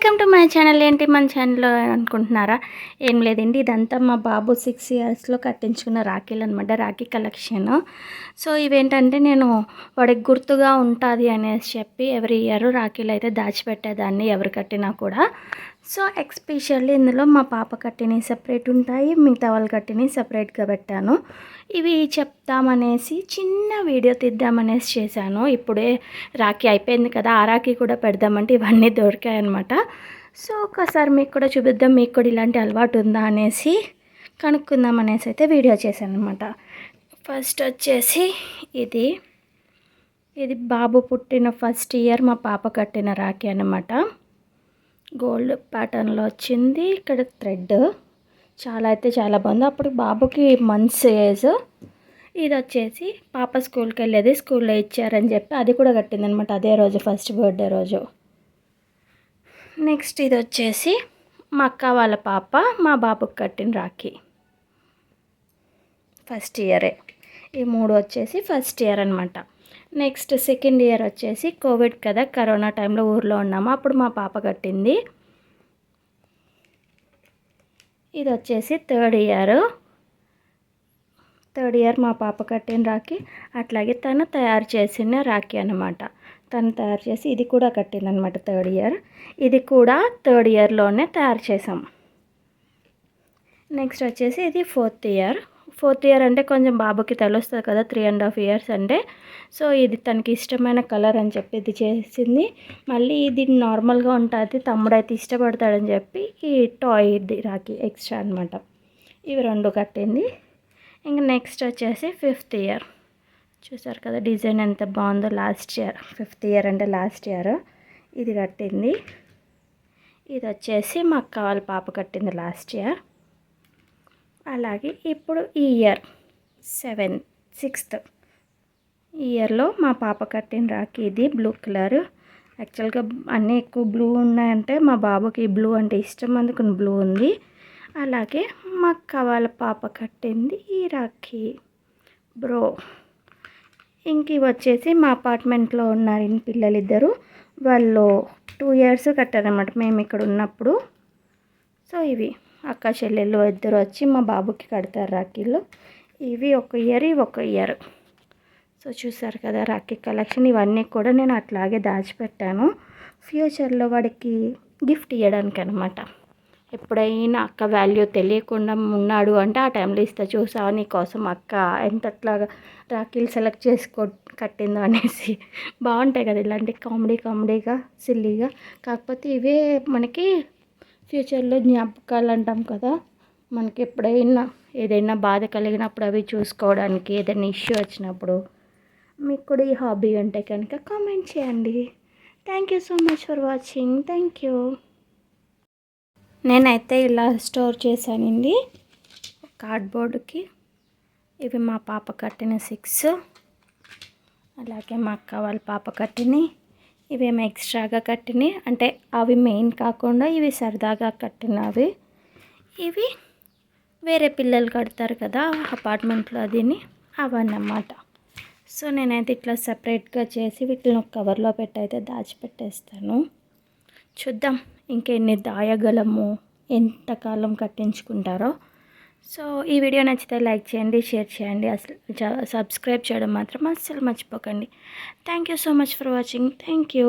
Welcome to my channel ఏంటి మన channel అనుకుంటున్నారా? ఏం లేదండి ఇదంతా మా బాబు సిక్స్ ఇయర్స్లో కట్టించుకున్న రాఖీలు అనమాట రాఖీ కలెక్షన్ సో ఇవేంటంటే నేను వాడికి గుర్తుగా ఉంటుంది అనేసి చెప్పి ఎవ్రీ ఇయర్ రాఖీలు అయితే దాచిపెట్టేదాన్ని ఎవరు కట్టినా కూడా. సో ఎక్స్పెషల్లీ ఇందులో మా పాప కట్టినవి సెపరేట్ ఉంటాయి మిగతా వాళ్ళు కట్టినవి సపరేట్గా పెట్టాను. ఇవి చెప్తామనేసి చిన్న వీడియో తీద్దామనేసి చేశాను. ఇప్పుడే రాఖీ అయిపోయింది కదా ఆ రాఖీ కూడా పెడదామంటే ఇవన్నీ దొరికాయి అనమాట సో ఒకసారి మీకు కూడా చూపిద్దాం మీకు కూడా ఇలాంటి అలవాటు ఉందా అనేసి కనుక్కుందాం అనేసి అయితే వీడియో చేశాను అనమాట ఫస్ట్ వచ్చేసి ఇది ఇది బాబు పుట్టిన ఫస్ట్ ఇయర్ మా పాప కట్టిన రాఖీ అనమాట గోల్డ్ ప్యాటర్న్లో వచ్చింది. ఇక్కడ థ్రెడ్. చాలా అయితే చాలా బాగుంది. అప్పుడు బాబుకి మంత్స్ ఏజ్. ఇది వచ్చేసి పాప స్కూల్కి వెళ్ళేది. స్కూల్లో ఇచ్చారని చెప్పి అది కూడా కట్టిందనమాట అదే రోజు ఫస్ట్ బర్త్డే రోజు. నెక్స్ట్ ఇది వచ్చేసి మా అక్క వాళ్ళ పాప మా బాబుకి కట్టిన రాఖీ. ఫస్ట్ ఇయరే. ఈ మూడు వచ్చేసి ఫస్ట్ ఇయర్ అనమాట నెక్స్ట్ సెకండ్ ఇయర్ వచ్చేసి కోవిడ్ కదా కరోనా టైంలో ఊర్లో ఉన్నాము. అప్పుడు మా పాప కట్టింది. ఇది వచ్చేసి థర్డ్ ఇయర్. థర్డ్ ఇయర్ మా పాప కట్టిన రాఖీ. అట్లాగే తను తయారు చేసిన రాఖీ అనమాట తను తయారు చేసి ఇది కూడా కట్టిందనమాట థర్డ్ ఇయర్. ఇది కూడా థర్డ్ ఇయర్లోనే తయారు చేసాం నెక్స్ట్ వచ్చేసి ఇది ఫోర్త్ ఇయర్. ఫోర్త్ ఇయర్ అంటే కొంచెం బాబుకి తెలుస్తుంది కదా త్రీ అండ్ హాఫ్ ఇయర్స్ అంటే. సో ఇది తనకి ఇష్టమైన కలర్ అని చెప్పి ఇది చేసింది. మళ్ళీ ఇది నార్మల్గా ఉంటుంది తమ్ముడు అయితే ఇష్టపడతాడని చెప్పి ఈ టాయ్ ఇది రాకి ఎక్స్ట్రా అనమాట ఇవి రెండు కట్టింది. ఇంకా నెక్స్ట్ వచ్చేసి ఫిఫ్త్ ఇయర్. చూసారు కదా డిజైన్ ఎంత బాగుందో లాస్ట్ ఇయర్. ఫిఫ్త్ ఇయర్ అంటే లాస్ట్ ఇయర్ ఇది కట్టింది. ఇది వచ్చేసి మా అక్క వాళ్ళ పాప కట్టింది లాస్ట్ ఇయర్. అలాగే ఇప్పుడు ఈ ఇయర్ సెవెన్ సిక్స్త్ ఇయర్లో మా పాప కట్టిన రాఖీ ఇది బ్లూ కలర్ యాక్చువల్గా అన్నీ ఎక్కువ బ్లూ ఉన్నాయంటే మా బాబుకి బ్లూ అంటే ఇష్టం అందుకుని బ్లూ ఉంది. అలాగే మా కవాల పాప కట్టింది ఈ రాఖీ. బ్రో ఇంక వచ్చేసి మా అపార్ట్మెంట్లో ఉన్నారు పిల్లలిద్దరు. వాళ్ళు టూ ఇయర్స్ కట్టారనమాట మేము ఇక్కడ ఉన్నప్పుడు. సో ఇవి. అక్క చెల్లెళ్ళు ఇద్దరు వచ్చి మా బాబుకి కడతారు రాఖీలు. ఇవి ఒక ఇయర్ ఇవి ఒక ఇయర్. సో చూసారు కదా రాఖీ కలెక్షన్. ఇవన్నీ కూడా నేను అట్లాగే దాచిపెట్టాను. ఫ్యూచర్లో వాడికి గిఫ్ట్ ఇవ్వడానికి అనమాట ఎప్పుడైనా అక్క వాల్యూ తెలియకుండా ఉన్నాడు అంటే ఆ టైంలో ఇస్తా చూసావా నీకోసం అక్క ఎంతట్లాగా రాఖీలు సెలెక్ట్ చేసుకో కట్టిందో అనేసి. బాగుంటాయి కదా ఇలాంటి కామెడీ కామెడీగా సిల్లీగా. కాకపోతే ఇవే మనకి ఫ్యూచర్లో జ్ఞాపకాలు అంటాం కదా మనకి ఎప్పుడైనా ఏదైనా బాధ కలిగినప్పుడు అవి చూసుకోవడానికి ఏదైనా ఇష్యూ వచ్చినప్పుడు మీకు కూడా ఈ హాబీ ఉంటే కనుక కామెంట్ చేయండి. Thank you so much for watching. Thank you. నేనైతే ఇలా స్టోర్ చేశానండి. కార్డ్బోర్డ్కి ఇవి మా పాప కట్టిన సిక్స్ అలాగే మా అక్క వాళ్ళ పాప కట్టినవి. ఇవేమో ఎక్స్ట్రాగా కట్టినవి అంటే అవి మెయిన్ కాకుండా ఇవి సరదాగా కట్టినవి. ఇవి వేరే పిల్లలు కడతారు కదా అపార్ట్మెంట్లో అదిని అవన్నమాట. సో నేనైతే ఇట్లా సపరేట్గా చేసి వీటిని ఒక కవర్లో పెట్టి అయితే దాచిపెట్టేస్తాను. చూద్దాం ఇంకెన్ని దాయగలము ఎంతకాలం కట్టించుకుంటారో. సో ఈ వీడియో నచ్చితే లైక్ చేయండి షేర్ చేయండి. అసలు సబ్స్క్రైబ్ చేయడం మాత్రం అస్సలు మర్చిపోకండి. Thank you so much for watching. Thank you